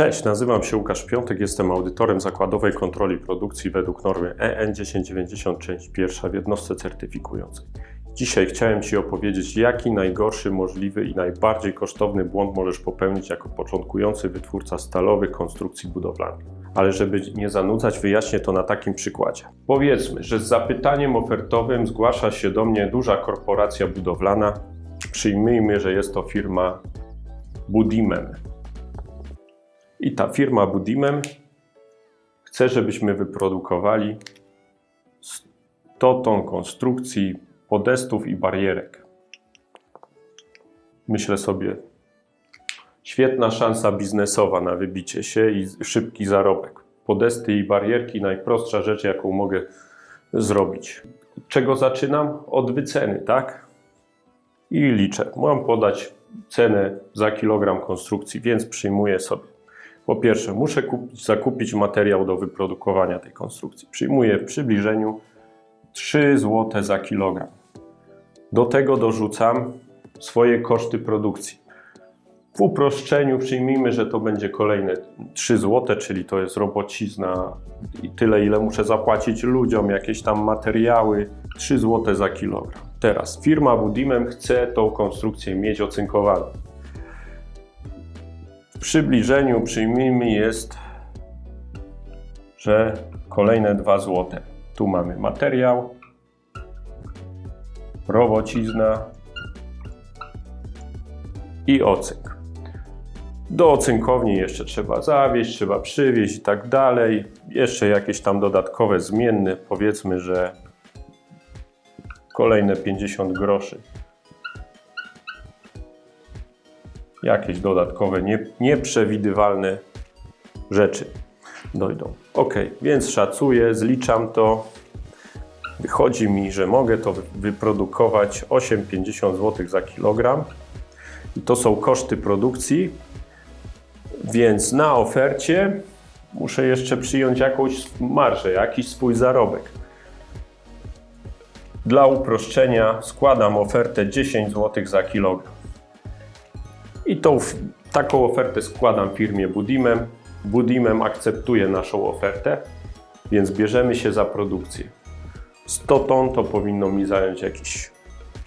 Cześć, nazywam się Łukasz Piątek, jestem audytorem zakładowej kontroli produkcji według normy EN 1090 część pierwsza w jednostce certyfikującej. Dzisiaj chciałem Ci opowiedzieć, jaki najgorszy możliwy i najbardziej kosztowny błąd możesz popełnić jako początkujący wytwórca stalowych konstrukcji budowlanych. Ale żeby nie zanudzać, wyjaśnię to na takim przykładzie. Powiedzmy, że z zapytaniem ofertowym zgłasza się do mnie duża korporacja budowlana. Przyjmijmy, że jest to firma Budimem. I ta firma Budimem chce, żebyśmy wyprodukowali 100 ton konstrukcji podestów i barierek. Myślę sobie, świetna szansa biznesowa na wybicie się i szybki zarobek. Podesty i barierki najprostsza rzecz, jaką mogę zrobić. Czego zaczynam? Od wyceny, tak? I liczę. Mam podać cenę za kilogram konstrukcji, więc przyjmuję sobie po pierwsze, muszę kupić, zakupić materiał do wyprodukowania tej konstrukcji. Przyjmuję w przybliżeniu 3 zł za kilogram. Do tego dorzucam swoje koszty produkcji. W uproszczeniu przyjmijmy, że to będzie kolejne 3 zł, czyli to jest robocizna i tyle, ile muszę zapłacić ludziom, jakieś tam materiały, 3 zł za kilogram. Teraz firma Budimem chce tą konstrukcję mieć ocynkowaną. Przybliżeniu przyjmijmy jest, że kolejne 2 zł. Tu mamy materiał, robocizna i ocynk. Do ocynkowni jeszcze trzeba zawieźć, trzeba przywieźć i tak dalej. Jeszcze jakieś tam dodatkowe zmienne, powiedzmy, że kolejne 50 groszy. Jakieś dodatkowe, nie, nieprzewidywalne rzeczy dojdą. Ok, więc szacuję, zliczam to. Wychodzi mi, że mogę to wyprodukować 8,50 zł za kilogram. I to są koszty produkcji, więc na ofercie muszę jeszcze przyjąć jakąś marżę, jakiś swój zarobek. Dla uproszczenia składam ofertę 10 zł za kilogram. I tą, taką ofertę składam firmie Budimem. Budimem akceptuje naszą ofertę, więc bierzemy się za produkcję. 100 ton to powinno mi zająć jakieś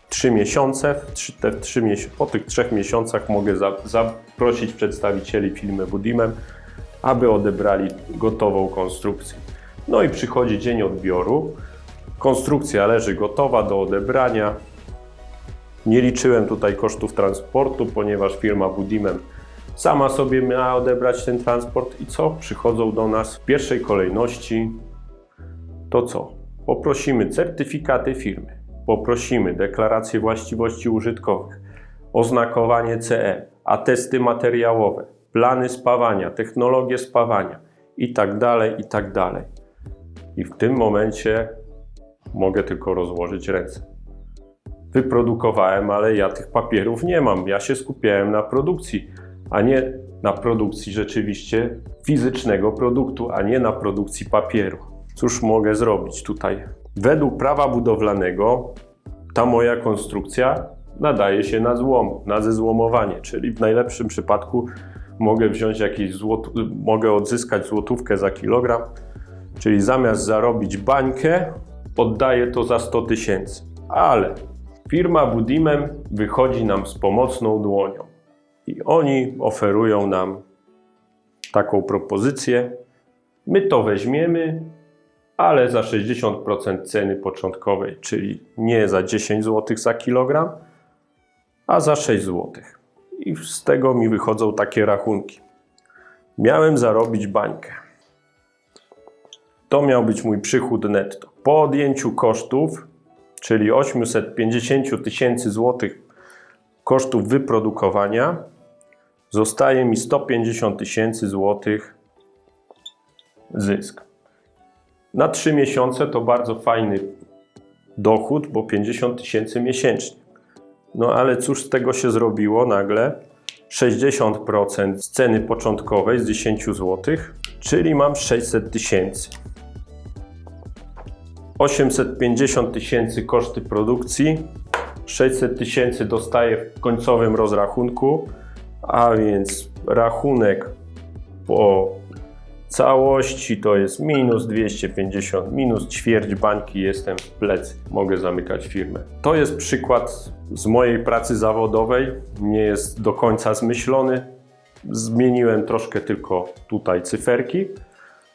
3 miesiące. Te trzy miesi- po tych 3 miesiącach mogę za, zaprosić przedstawicieli firmy Budimem, aby odebrali gotową konstrukcję. No i przychodzi dzień odbioru. Konstrukcja leży gotowa do odebrania. Nie liczyłem tutaj kosztów transportu, ponieważ firma Budimem sama sobie miała odebrać ten transport i co? Przychodzą do nas w pierwszej kolejności to co? Poprosimy certyfikaty firmy, poprosimy deklarację właściwości użytkowych, oznakowanie CE, atesty materiałowe, plany spawania, technologie spawania i tak dalej, i tak dalej. I w tym momencie mogę tylko rozłożyć ręce wyprodukowałem, ale ja tych papierów nie mam. Ja się skupiałem na produkcji, a nie na produkcji rzeczywiście fizycznego produktu, a nie na produkcji papieru. Cóż mogę zrobić tutaj? Według prawa budowlanego ta moja konstrukcja nadaje się na złom, na zezłomowanie, czyli w najlepszym przypadku mogę wziąć jakieś złot, mogę odzyskać złotówkę za kilogram, czyli zamiast zarobić bańkę, oddaję to za 100 tysięcy. Ale firma Budimem wychodzi nam z pomocną dłonią i oni oferują nam taką propozycję. My to weźmiemy, ale za 60% ceny początkowej, czyli nie za 10 zł za kilogram, a za 6 zł. I z tego mi wychodzą takie rachunki. Miałem zarobić bańkę. To miał być mój przychód netto. Po odjęciu kosztów, czyli 850 tysięcy złotych kosztów wyprodukowania, zostaje mi 150 tysięcy złotych zysk. Na 3 miesiące to bardzo fajny dochód, bo 50 tysięcy miesięcznie. No ale cóż z tego się zrobiło nagle? 60% z ceny początkowej z 10 zł, czyli mam 600 tysięcy. 850 tysięcy koszty produkcji, 600 tysięcy dostaję w końcowym rozrachunku, a więc rachunek Po całości to jest minus 250, minus ćwierć bańki jestem w plecy. Mogę zamykać firmę. To jest przykład z mojej pracy zawodowej. Nie jest do końca zmyślony. Zmieniłem troszkę tylko tutaj cyferki,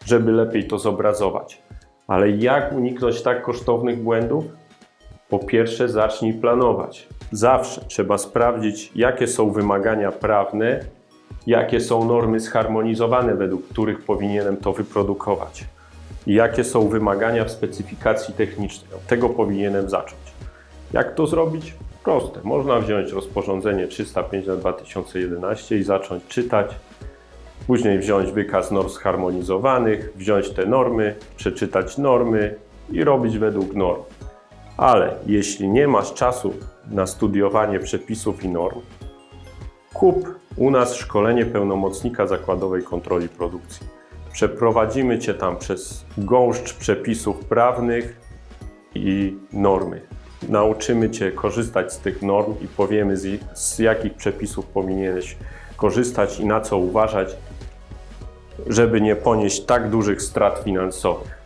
żeby lepiej to zobrazować. Ale jak uniknąć tak kosztownych błędów? Po pierwsze, zacznij planować. Zawsze trzeba sprawdzić, jakie są wymagania prawne, jakie są normy zharmonizowane, według których powinienem to wyprodukować. Jakie są wymagania w specyfikacji technicznej. Od tego powinienem zacząć. Jak to zrobić? Proste. Można wziąć rozporządzenie 305 na 2011 i zacząć czytać. Później wziąć wykaz norm zharmonizowanych, wziąć te normy, przeczytać normy i robić według norm. Ale jeśli nie masz czasu na studiowanie przepisów i norm, kup u nas szkolenie pełnomocnika zakładowej kontroli produkcji. Przeprowadzimy Cię tam przez gąszcz przepisów prawnych i normy. Nauczymy Cię korzystać z tych norm i powiemy z, z jakich przepisów powinieneś korzystać i na co uważać, żeby nie ponieść tak dużych strat finansowych.